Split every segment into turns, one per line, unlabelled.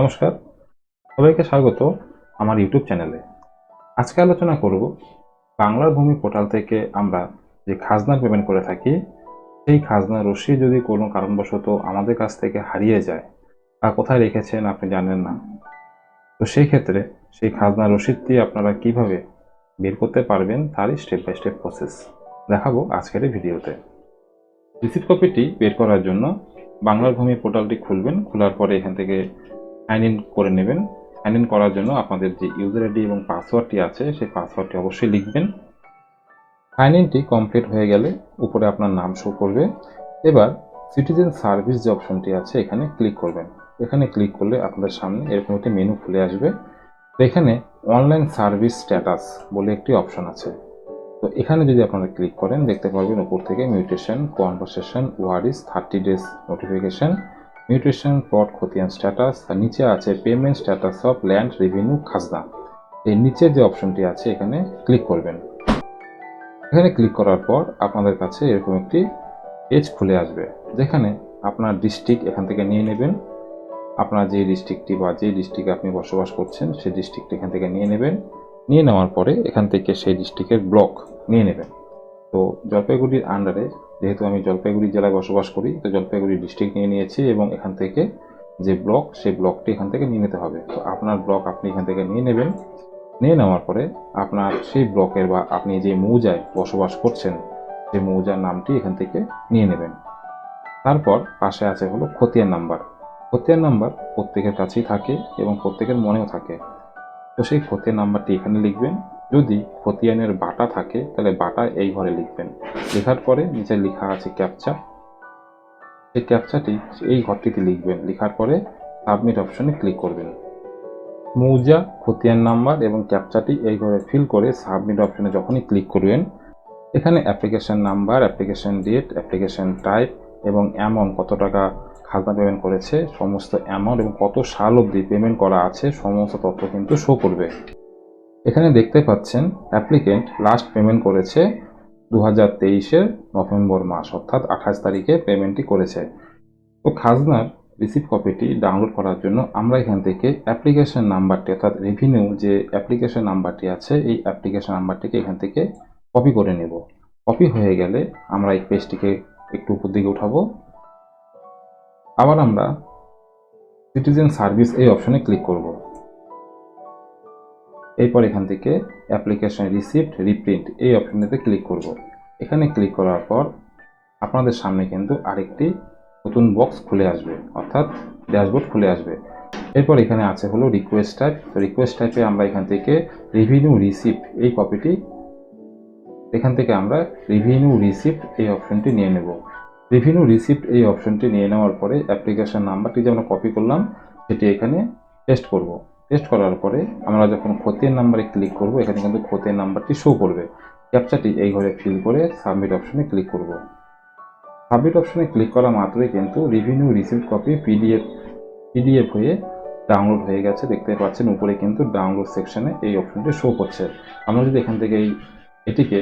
নমস্কার। সবাইকে স্বাগত আমার ইউটিউব চ্যানেলে। আজকে আলোচনা করব বাংলার ভূমি পোর্টাল থেকে আমরা যে খাজনা পেমেন্ট করে থাকি, সেই খাজনা রসিদ যদি কোনো কারণবশত আমাদের কাছ থেকে হারিয়ে যায় বা কোথায় রেখেছেন আপনি জানেন না। তো সেই ক্ষেত্রে সেই খাজনা রসিদটি আপনারা কীভাবে বের করতে পারবেন তারই স্টেপ বাই স্টেপ প্রসেস দেখাবো আজকের এই ভিডিওতে। রিসিপ্ট কপিটি বের করার জন্য বাংলার ভূমি পোর্টালটি খুলবেন, খোলার পরে এখান থেকে সাইন ইন করে নেবেন। সাইন ইন করার জন্য আপনাদের যে ইউজার আইডি এবং পাসওয়ার্ডটি আছে, সেই পাসওয়ার্ডটি অবশ্যই লিখবেন। সাইন ইনটি কমপ্লিট হয়ে গেলে উপরে আপনার নাম শো করবে। এবার সিটিজেন সার্ভিস যে অপশনটি আছে, এখানে ক্লিক করবেন। এখানে ক্লিক করলে আপনাদের সামনে এরকম একটি মেনু খুলে আসবে। তো এখানে অনলাইন সার্ভিস স্ট্যাটাস বলে একটি অপশন আছে। তো এখানে যদি আপনারা ক্লিক করেন, দেখতে পারবেন উপর থেকে মিউটেশন কনভারসেশন ওয়ারিস thirty days notification mutation plot খতিয়ান স্ট্যাটাস আর নিচে আছে payment status of land revenue খাজনা এই নিচের যে অপশনটি আছে, এখানে ক্লিক করবেন। এখানে ক্লিক করার পর আপনাদের কাছে এরকম একটি পেজ খুলে আসবে, যেখানে আপনার ডিস্ট্রিক্ট এখান থেকে নিয়ে নেবেন। আপনার যে ডিস্ট্রিক্টটি বা যে ডিস্ট্রিক্টে আপনি বসবাস করছেন, সেই ডিস্ট্রিক্ট এখান থেকে নিয়ে নেবেন। নিয়ে নেওয়ার পরে এখান থেকে সেই ডিস্ট্রিক্টের ব্লক নিয়ে নেবেন। তো জলপাইগুড়ির আন্ডারে যেহেতু আমি জলপাইগুড়ি জেলায় বসবাস করি, তো জলপাইগুড়ি ডিস্ট্রিক্ট নিয়ে নিয়েছি এবং এখান থেকে যে ব্লক সেই ব্লকটি এখান থেকে নিয়ে নিতে হবে। তো আপনার ব্লক আপনি এখান থেকে নিয়ে নেবেন। নিয়ে নেওয়ার পরে আপনার সেই ব্লকের বা আপনি যে মৌজায় বসবাস করছেন সেই মৌজার নামটি এখান থেকে নিয়ে নেবেন। তারপর পাশে আছে হলো খতিয়ান নাম্বার। খতিয়ান নাম্বার প্রত্যেকের কাছেই থাকে এবং প্রত্যেকের মনেও থাকে। তো সেই খতিয়ান নাম্বারটি এখানে লিখবেন। যদি খতিয়ানের বাটা থাকে, তাহলে বাটা এই ঘরে লিখবেন। লেখার পরে নিচে লেখা আছে ক্যাপচা সেই ক্যাপচাটি এই ঘরটিতে লিখবেন। লেখার পরে সাবমিট অপশনে ক্লিক করবেন। মৌজা, খতিয়ান নাম্বার এবং ক্যাপচাটি এই ঘরে ফিল করে সাবমিট অপশনে যখনই ক্লিক করবেন, এখানে application number application date application type এবং অ্যামাউন্ট কত টাকা খাজনা পেমেন্ট করেছে, সমস্ত অ্যামাউন্ট এবং কত সাল অবধি পেমেন্ট করা আছে, সমস্ত তথ্য কিন্তু শো করবে। এখানে দেখতে পাচ্ছেন অ্যাপ্লিকেন্ট লাস্ট পেমেন্ট করেছে দু হাজার তেইশের নভেম্বর মাস, অর্থাৎ আঠাশ তারিখে পেমেন্টটি করেছে। তো খাজনার রিসিভ কপিটি ডাউনলোড করার জন্য আমরা এখান থেকে অ্যাপ্লিকেশন নাম্বারটি অর্থাৎ রেভিনিউ যে অ্যাপ্লিকেশন নাম্বারটি আছে, এই অ্যাপ্লিকেশন নাম্বারটিকে এখান থেকে কপি করে নেব। কপি হয়ে গেলে আমরা এই পেজটিকে একটু উপর দিকে উঠাবো। আবার আমরা সিটিজেন সার্ভিস এই অপশনে ক্লিক করব। এরপর এখান থেকে অ্যাপ্লিকেশন রিসিপ্ট রিপ্রিন্ট এই অপশনটিতে ক্লিক করব। এখানে ক্লিক করার পর আপনাদের সামনে কিন্তু আরেকটি নতুন বক্স খুলে আসবে, অর্থাৎ ড্যাশবোর্ড খুলে আসবে। এরপর এখানে আছে হলো রিকোয়েস্ট টাইপ তো রিকোয়েস্ট টাইপে আমরা এখান থেকে রিভিনিউ রিসিপ্ট এই কপিটি এখান থেকে আমরা রিভিনিউ রিসিপ্ট এই অপশনটি নিয়ে নেব। রিভিনিউ রিসিপ্ট এই অপশনটি নিয়ে নেওয়ার পরে অ্যাপ্লিকেশন নাম্বারটি যে আমরা কপি করলাম, সেটি এখানে পেস্ট করব। পেস্ট করার পরে আমরা যখন খতিয়ান নাম্বারে ক্লিক করব, এখানে কিন্তু খতিয়ান নাম্বারটি শো করবে। ক্যাপচাটি এই ঘরে ফিল করে সাবমিট অপশনে ক্লিক করব। সাবমিট অপশনে ক্লিক করা মাত্রই কিন্তু revenue receipt copy PDF PDF হয়ে ডাউনলোড হয়ে গেছে। দেখতে পাচ্ছেন উপরে কিন্তু ডাউনলোড সেকশনে এই অপশনটি শো করছে আমরা যদি এখান থেকে এই, এটিকে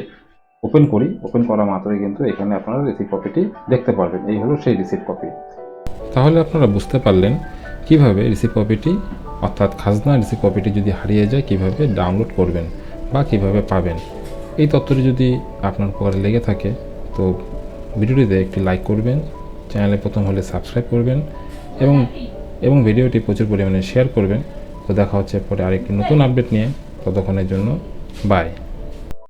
ওপেন করি ওপেন করা মাত্রই কিন্তু এখানে আপনারা রিসিপ্ট কপিটি দেখতে পারবেন। এই হলো সেই রিসিপ্ট কপি তাহলে আপনারা বুঝতে পারলেন কীভাবে রিসিপ্ট কপিটি অর্থাৎ খাজনা রিসিপ্ট কপিটি যদি হারিয়ে যায়, কীভাবে ডাউনলোড করবেন বা কীভাবে পাবেন? এই তথ্যটি যদি আপনার উপকারে লেগে থাকে, তো ভিডিওটিতে একটি লাইক করবেন, চ্যানেলে প্রথম হলে সাবস্ক্রাইব করবেন এবং এবং ভিডিওটি প্রচুর পরিমাণে শেয়ার করবেন। তো দেখা হচ্ছে পরে আরেকটি নতুন আপডেট নিয়ে। ততক্ষণের জন্য বাই